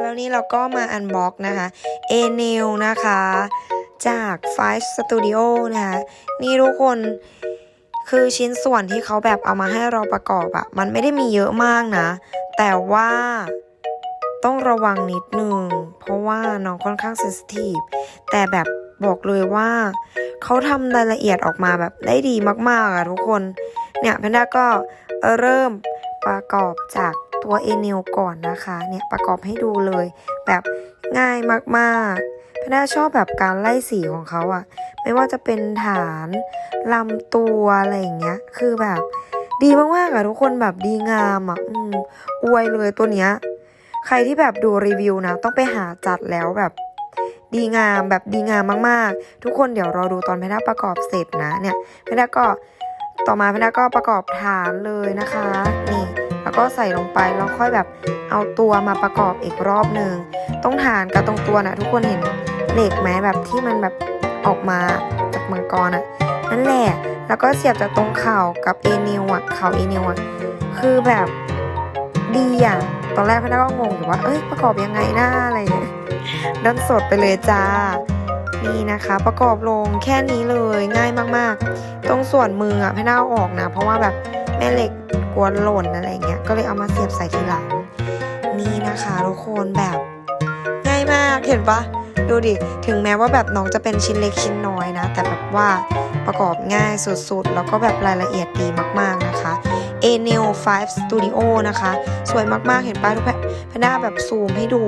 แล้วนี่เราก็มาอันบ็อกนะคะ a n e l นะคะ จาก Five Studio นะคะ นี่ทุกคนคือชิ้นส่วนที่เขาแบบเอามาให้เราประกอบอะมันไม่ได้มีเยอะมากนะ แต่ว่าต้องระวังนิดนึง เพราะว่าน้องค่อนข้างเซนซิทีฟแต่แบบบอกเลยว่า เขาทำรายละเอียดออกมาแบบได้ดีมากๆอะทุกคน เนี่ยแพนด้าก็เริ่มประกอบจาก ตัวเอเนลก่อนนะคะเนี่ยประกอบให้ดูเลย แบบง่ายมากๆพนด้าชอบแบบการไล่สีของเขาอะไม่ว่าจะเป็นฐานลำตัวอะไรอย่างเงี้ย คือแบบดีมากๆอะทุกคนแบบดีงามอะอืมอวยเลยตัวเนี้ย ใครที่แบบดูรีวิวนะ ต้องไปหาจัดแล้วแบบดีงามแบบดีงามมากๆ ทุกคนเดี๋ยวรอดูตอนพนด้าประกอบเสร็จนะเนี่ยพนด้าก็ต่อมาพนด้าก็ประกอบฐานเลยนะคะนี่ แล้วก็ใส่ลงไปแล้วค่อยแบบเอาตัวมาประกอบอีกรอบหนึ่งต้องฐานกับตรงตัวนะทุกคนเห็นเหล็กไหมแบบที่มันแบบออกมาจากมังกรอะนั่นแหละแล้วก็เสียบจากตรงเข่ากับเอนิวอะเข่าเอนิวอะคือแบบดีอะตอนแรกพนด้าก็งงอยู่ว่าเอ้ยประกอบยังไงหน้าอะไรเนี่ยด้านสดไปเลยจ้านี่นะคะ ประกอบลงแค่นี้เลยง่ายมากๆ ตรงส่วนมืออะพี่น่าเอาออกนะ เพราะว่าแบบ แม่เหล็กกลัวหล่นอะไรเงี้ยก็เลยเอามาเสียบใส่ทีหลัง นี่นะคะทุกคนแบบง่ายมากเห็นปะดูดิ ถึงแม้ว่าแบบน้องจะเป็นชิ้นเล็กชิ้นน้อยนะ แต่แบบว่าประกอบง่ายสุดๆ แล้วก็แบบรายละเอียดดีมากๆนะคะ a n e l 5 Studio นะคะ สวยมากๆ เห็นป้ายทุกแพนด้าแบบซูมให้ดู